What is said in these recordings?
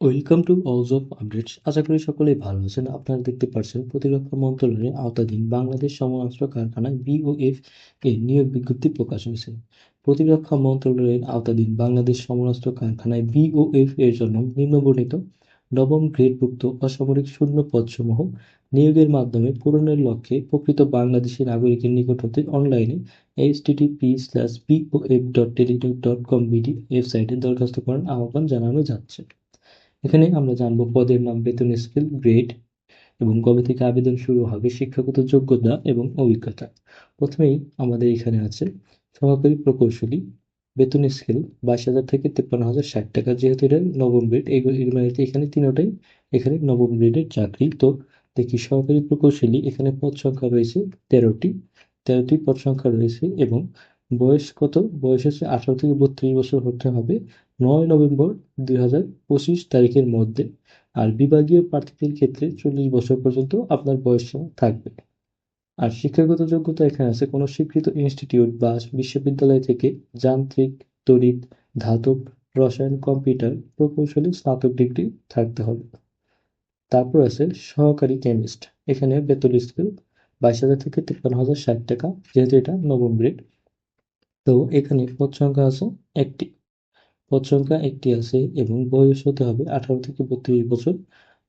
Welcome to alls of updates আশা করি সকলেই ভালো আছেন। আপনারা দেখতে পাচ্ছেন প্রতিরক্ষা মন্ত্রণালয়ের আওতাধীন বাংলাদেশ সমরাস্ত্র কারখানায় বিওএফ এর নিয়োগ বিজ্ঞপ্তি প্রকাশ হয়েছে। প্রতিরক্ষা মন্ত্রণালয়ের আওতাধীন বাংলাদেশ সমরাস্ত্র কারখানায় বিওএফ এর জন্য নিম্নবর্ণিত নবম গ্রেডভুক্ত অসামরিক শূন্য পদসমূহ নিয়োগের মাধ্যমে পূরণের লক্ষ্যে প্রকৃত বাংলাদেশি নাগরিকের নিকট হতে অনলাইনে H TTP slash BOF dot Teletalk dot com BD ওয়েবসাইটে দরখাস্ত করার আহ্বান জানানো যাচ্ছে। এখানে আমরা জানব পদের নাম বেতন স্কেল, গ্রেড এবং কবে থেকে আবেদন শুরু হবে, শিক্ষাগত যোগ্যতা এবং অভিজ্ঞতা। প্রথমেই আমাদের এখানে আছে সহকারী প্রকৌশলী, বেতন স্কেল বাইশ হাজার থেকে তেপ্পান্ন হাজার ষাট টাকা, যেহেতু এটা নবম গ্রেড, এগুলো এখানে তিনোটাই। এখানে নবম গ্রেডের চাকরি। তো দেখি সহকারী প্রকৌশলী, এখানে পদ সংখ্যা রয়েছে তেরোটি। তেরোটি পদ সংখ্যা রয়েছে এবং বয়স কত? বয়স হচ্ছে আঠারো থেকে বত্রিশ বছর হতে হবে। নয় নভেম্বর দুই হাজার পঁচিশ তারিখের মধ্যে আর বিভাগীয় প্রার্থীদের ক্ষেত্রে চল্লিশ বছর পর্যন্ত আপনার বয়স থাকবে। আর শিক্ষাগত যোগ্যতা এখানে আছে। কোনো স্বীকৃত ইনস্টিটিউট বা বিশ্ববিদ্যালয় থেকে যান্ত্রিক, তড়িৎ, ধাতব, রসায়ন, কম্পিউটার প্রকৌশলী স্নাতক ডিগ্রি থাকতে হবে। তারপর আছে সহকারী কেমিস্ট। এখানে বেতন স্কেল বাইশ হাজার থেকে তিপ্পান্ন হাজার ষাট টাকা, যেহেতু এটা নবম গ্রেড। তো এখানে পদ সংখ্যা আছে একটি। পদ সংখ্যা একটি আছে এবং বয়স হতে হবে আঠারো থেকে বত্রিশ বছর,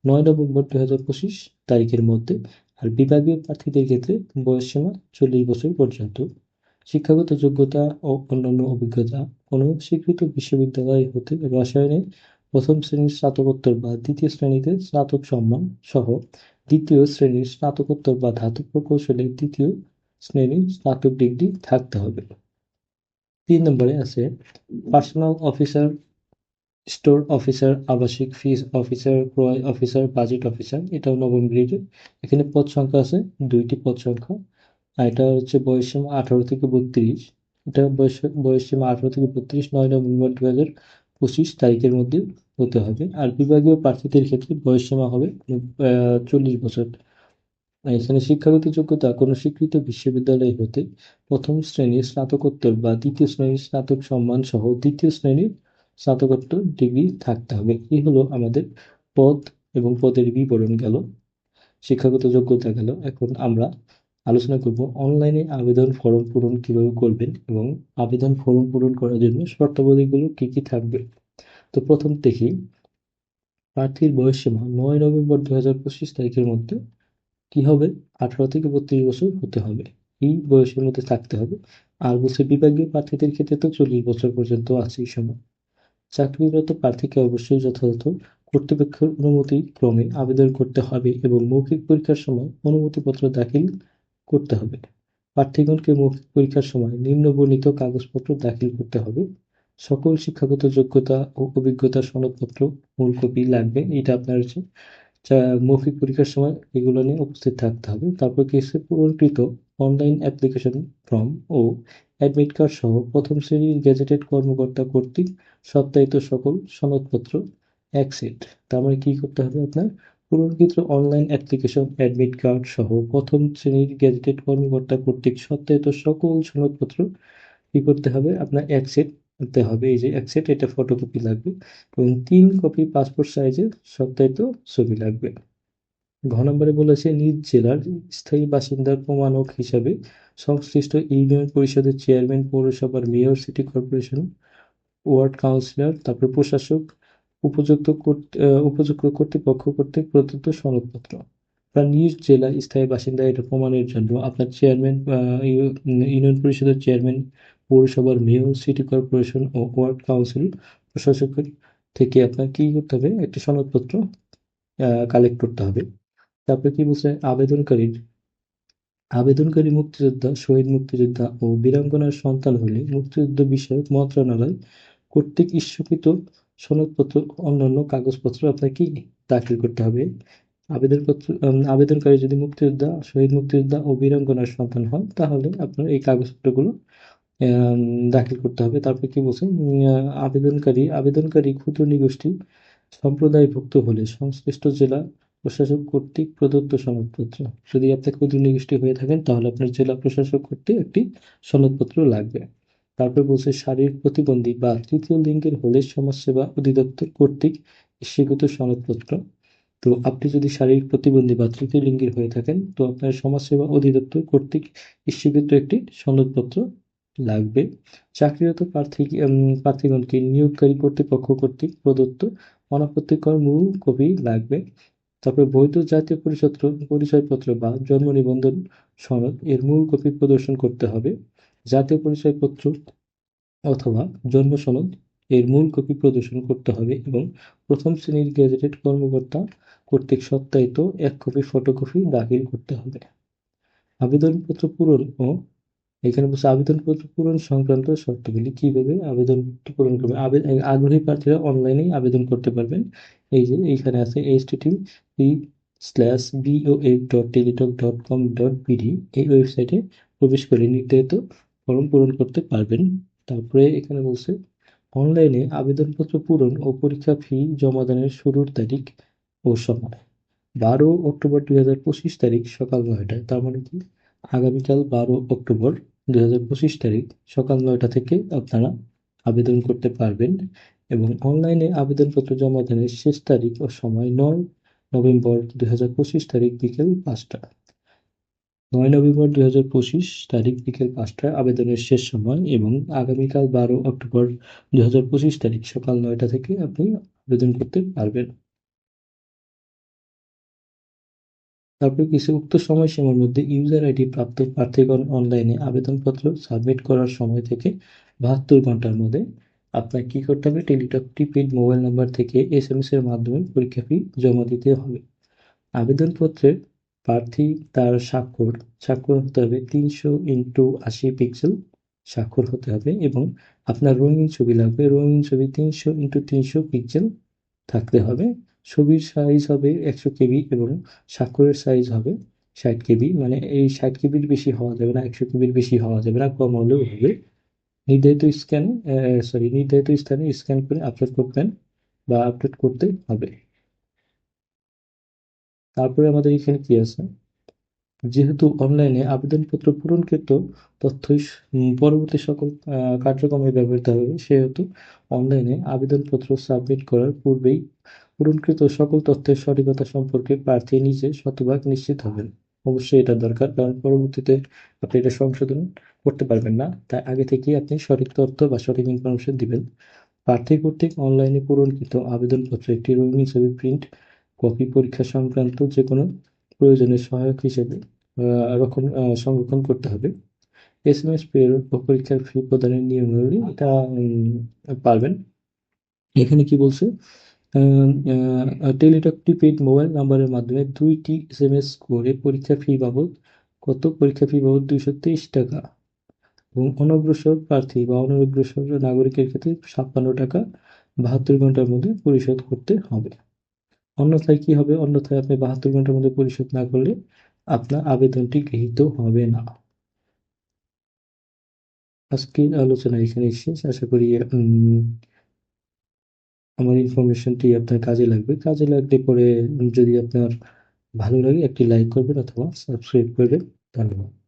নয় নভেম্বর দুই হাজার পঁচিশ তারিখের মধ্যে আর বিভাগীয় প্রার্থীদের ক্ষেত্রে বয়স সীমা চল্লিশ বছর পর্যন্ত। শিক্ষাগত যোগ্যতা ও অন্যান্য অভিজ্ঞতা কোনো স্বীকৃত বিশ্ববিদ্যালয় হতে রসায়নে প্রথম শ্রেণির স্নাতকোত্তর বা দ্বিতীয় শ্রেণীতে স্নাতক সম্মান সহ দ্বিতীয় শ্রেণির স্নাতকোত্তর বা ধাতব প্রকৌশলের দ্বিতীয় শ্রেণির স্নাতক ডিগ্রি থাকতে হবে। তিন নম্বরে আছে পার্সোনাল অফিসার স্টোর অফিসার আবাসিক ফিস অফিসার ক্রয় অফিসার বাজেট অফিসার এটাও নবম গ্রেডের এখানে পদ সংখ্যা আছে, দুইটি পদ সংখ্যা। আর এটা হচ্ছে বয়স সীমা আঠারো থেকে বত্রিশ। এটা বয়স বয়স সীমা আঠারো থেকে বত্রিশ, নয় নভেম্বর দু হাজার পঁচিশ তারিখের মধ্যে হতে হবে। আর বিভাগীয় প্রার্থীদের ক্ষেত্রে বয়স সীমা হবে চল্লিশ বছর। এখানে শিক্ষাগত যোগ্যতা কোনো স্বীকৃত বিশ্ববিদ্যালয় হতে প্রথম শ্রেণির স্নাতকোত্তর বা দ্বিতীয় শ্রেণির স্নাতক সম্মান সহ দ্বিতীয় শ্রেণির স্নাতকোত্তর ডিগ্রি থাকতে হবে। এই হলো আমাদের পদ এবং পদের বিবরণ গেল। শিক্ষাগত যোগ্যতা গেল। এখন আমরা আলোচনা করব অনলাইনে আবেদন ফর্ম পূরণ কীভাবে করবেন এবং আবেদন ফর্ম পূরণ করার জন্য শর্তাবলীগুলো কি কি থাকবে। তো প্রথম দেখি, প্রার্থীর বয়স সীমা নয় নভেম্বর দু হাজার পঁচিশ তারিখের মধ্যে কি হবে? আঠারো থেকে বত্রিশ বছর হতে হবে। এই বয়সের মধ্যে থাকতে হবে? আর বলছে বিভাগীয় প্রার্থীদের ক্ষেত্রে তো চল্লিশ বছর পর্যন্ত আছে এই সময়। চাকরিরত প্রার্থীকে অবশ্যই যথাযথ কর্তৃপক্ষের অনুমতি ক্রমে আবেদন করতে হবে এবং মৌখিক পরীক্ষার সময় অনুমতিপত্র দাখিল করতে হবে। প্রার্থীগণকে মৌখিক পরীক্ষার সময় নিম্নবর্ণিত কাগজপত্র দাখিল করতে হবে। সকল শিক্ষাগত যোগ্যতা ও অভিজ্ঞতা সনদপত্র, মূল কপি লাগবে, এটা আপনার হচ্ছে মৌখিক পরীক্ষার সময় এগুলো নিয়ে উপস্থিত থাকতে হবে। তারপর কেসে পূরণকৃত অনলাইন অ্যাপ্লিকেশন ফর্ম ও অ্যাডমিট কার্ড সহ প্রথম শ্রেণির গেজেটেড কর্মকর্তা কর্তৃক সত্যায়িত সকল সনদপত্র এক সেট তার মানে কী করতে হবে আপনার? পূরণকৃত অনলাইন অ্যাপ্লিকেশন অ্যাডমিট কার্ড সহ প্রথম শ্রেণির গেজেটেড কর্মকর্তা কর্তৃক সত্যায়িত সকল সনদপত্র কী করতে হবে? আপনার এক সেট করতে হবে। এই যে এক সেট এটা ফটোকপি লাগবে এবং তিন কপি পাসপোর্ট সাইজের সত্যায়িত ছবি লাগবে। ঘ নম্বরে বলেছে, নিজ জেলার স্থায়ী বাসিন্দার প্রমাণক হিসাবে সংশ্লিষ্ট ইউনিয়ন পরিষদের চেয়ারম্যান, পৌরসভার mayor, city corporation, ward councillor, তারপর প্রশাসক, উপযুক্ত উপযুক্ত কর্তৃপক্ষ কর্তৃক প্রদত্ত সনদপত্র। আপনার নিজ জেলা স্থায়ী বাসিন্দা এটা প্রমাণের জন্য। আপনার চেয়ারম্যান ইউনিয়ন পরিষদের চেয়ারম্যান পৌরসভার মেয়র, সিটি কর্পোরেশন ও ওয়ার্ড কাউন্সিল প্রশাসকের থেকে আপনার কি করতে হবে? একটি সনদপত্র কালেক্ট করতে হবে। তারপরে কি বলছে? আবেদনকারীর আবেদনকারী মুক্তিযোদ্ধা, শহীদ মুক্তিযোদ্ধা ও বীরাঙ্গনার সন্তান হলে মুক্তিযুদ্ধ বিষয়ক মন্ত্রণালয় কর্তৃক ইস্যুকৃত সনদপত্র, অন্যান্য কাগজপত্র আপনাকে দাখিল করতে হবে? আবেদনপত্র আবেদনকারী যদি মুক্তিযোদ্ধা, শহীদ মুক্তিযোদ্ধা ও বীরাঙ্গনার সন্তান হন, তাহলে আপনার এই কাগজপত্রগুলো দাখিল করতে হবে। তারপর কি বলছে? আবেদনকারী আবেদনকারী ক্ষুদ্র নিগোষ্ঠী সম্প্রদায়ভুক্ত হলে সংশ্লিষ্ট জেলা প্রশাসক কর্তৃক প্রদত্ত সনদপত্র। যদি আপনি ক্ষুদ্র নিগোষ্ঠী হয়ে থাকেন, তাহলে আপনার জেলা প্রশাসক কর্তৃক একটি সনদপত্র লাগবে। তারপর বলছে, শারীরিক প্রতিবন্ধী বা তৃতীয় লিঙ্গের হলে সমাজসেবা অধিদপ্তর কর্তৃক স্বীকৃত সনদপত্র। তো আপনি যদি শারীরিক প্রতিবন্ধী বা তৃতীয় লিঙ্গের হয়ে থাকেন, তো আপনার সমাজসেবা অধিদপ্তর কর্তৃক স্বীকৃত একটি সনদপত্র লাগবে। চাকরিরত প্রার্থী প্রার্থীগণকে নিয়োগকারী কর্তৃপক্ষ কর্তৃক প্রদত্ত অনাপত্তিকর মূল কপি লাগবে। তারপরে বৈধ জাতীয় পরিচয়পত্র পরিচয়পত্র বা জন্ম নিবন্ধন সনদ এর মূল কপি প্রদর্শন করতে হবে। জাতীয় পরিচয়পত্র অথবা জন্ম সনদ এর মূল কপি প্রদর্শন করতে হবে এবং প্রথম শ্রেণির গেজেটেড কর্মকর্তা কর্তৃক সত্যায়িত এক কপি ফটোকপি দাখিল করতে হবে। আবেদনপত্র পূরণ ও এখানে বলছে আবেদনপত্র পূরণ সংক্রান্ত শর্তগুলি কীভাবে আবেদনপত্র পূরণ করবে। আগ্রহী প্রার্থীরা অনলাইনেই আবেদন করতে পারবেন। এই যে, এইখানে আছে H T slash BOF dot Teletalk dot com dot BD এই ওয়েবসাইটে প্রবেশ করে নির্ধারিত ফর্ম পূরণ করতে পারবেন। তারপরে এখানে বলছে অনলাইনে আবেদনপত্র পূরণ ও পরীক্ষা ফি জমাদানের শুরুর তারিখ ও সময়। বারো অক্টোবর দুই হাজার পঁচিশ তারিখ সকাল নয়টায়। তার মানে কি? আগামীকাল বারো অক্টোবর দুই হাজার পঁচিশ তারিখ সকাল নয়টা থেকে আপনারা আবেদন করতে পারবেন এবং অনলাইনে আবেদনপত্র জমা দানের শেষ তারিখ ও সময় নয় নভেম্বর দুই হাজার পঁচিশ তারিখ বিকেল পাঁচটা। নয় নভেম্বর হাজার পঁচিশ তারিখ বিকেল পাঁচটায় আবেদনের শেষ সময় এবং আগামীকাল বারো অক্টোবর হাজার পঁচিশ তারিখ সকাল নয়টা থেকে আপনি আবেদন করতে পারবেন। কিছু উক্ত সময়সীমার মধ্যে ইউজার আইডি প্রাপ্ত প্রার্থীগণ অনলাইনে আবেদনপত্র সাবমিট করার সময় থেকে বাহাত্তর ঘণ্টার মধ্যে আপনার কি করতে হবে? টেলিটক প্রিপেড মোবাইল নাম্বার থেকে এস এম এর মাধ্যমে পরীক্ষা ফি জমা দিতে হবে। আবেদনপত্রের প্রার্থী তার স্বাক্ষর স্বাক্ষর হতে হবে তিনশো ইন্টু আশি পিক্সেল স্বাক্ষর হতে হবে এবং আপনার রঙিন ছবি লাগবে। রঙিন ছবি তিনশো ইন্টু তিনশো পিক্সেল থাকতে হবে। ছবির সাইজ হবে একশো কেবি এবং স্বাক্ষরের সাইজ হবে ষাট কেবি। মানে এই ষাট কেবির বেশি হওয়া যাবে না, একশো কেবির বেশি হওয়া যাবে না, কম হলেও হবে। নির্ধারিত স্ক্যান সরি নির্ধারিত স্থানে স্ক্যান করে আপলোড করবেন বা আপলোড করতে হবে। তারপরে আমাদের এখানে কি আছে? যেহেতু অনলাইনে আবেদনপত্র পূরণকৃত তথ্যই পরবর্তী সকল কার্যক্রমে ব্যবহৃত হবে, সেহেতু অনলাইনে আবেদনপত্র সাবমিট করার পূর্বেই পূরণকৃত সকল তথ্যের সঠিকতা সম্পর্কে প্রার্থী নিজে শতভাগ নিশ্চিত হবেন। অবশ্যই এটা দরকার, কারণ পরবর্তীতে আপনি এটা সংশোধন করতে পারবেন না। তাই আগে থেকেই আপনি সঠিক তথ্য বা সঠিক ইনফরমেশন দিবেন। প্রার্থী কর্তৃক অনলাইনে পূরণকৃত আবেদনপত্র, একটি রঙিন ছবি, প্রিন্ট, কপি পরীক্ষা সংক্রান্ত যে কোনো প্রয়োজনের সহায়ক হিসেবে রক্ষণ সংরক্ষণ করতে হবে। এস এম এস প্রেরণ পরীক্ষার ফি প্রদানের নিয়মাবলী এটা পারবেন। এখানে কি বলছে? টেলিটক প্রিপেড মোবাইল নাম্বারের মাধ্যমে দুইটি এস এম এস করে পরীক্ষা ফি বাবদ কত? পরীক্ষা ফি বাবদ দুইশো তেইশ টাকা। এবং অনগ্রসর প্রার্থী বা অনগ্রসর নাগরিকের ক্ষেত্রে ছাপ্পান্ন টাকা বাহাত্তর ঘণ্টার মধ্যে পরিশোধ করতে হবে। অন্যথায় কি হবে? অন্যথায় আপনি বাহাত্তর ঘণ্টার মধ্যে পরিশোধ না করলে আপনার আবেদনটি গৃহীত হবে না। আজকের আলোচনা এখানে শেষ। আশা করি আমার ইনফরমেশনটি আপনার কাজে লাগবে। কাজে লাগলে পরে যদি আপনার ভালো লাগে একটি লাইক করবেন অথবা সাবস্ক্রাইব করবেন। ধন্যবাদ।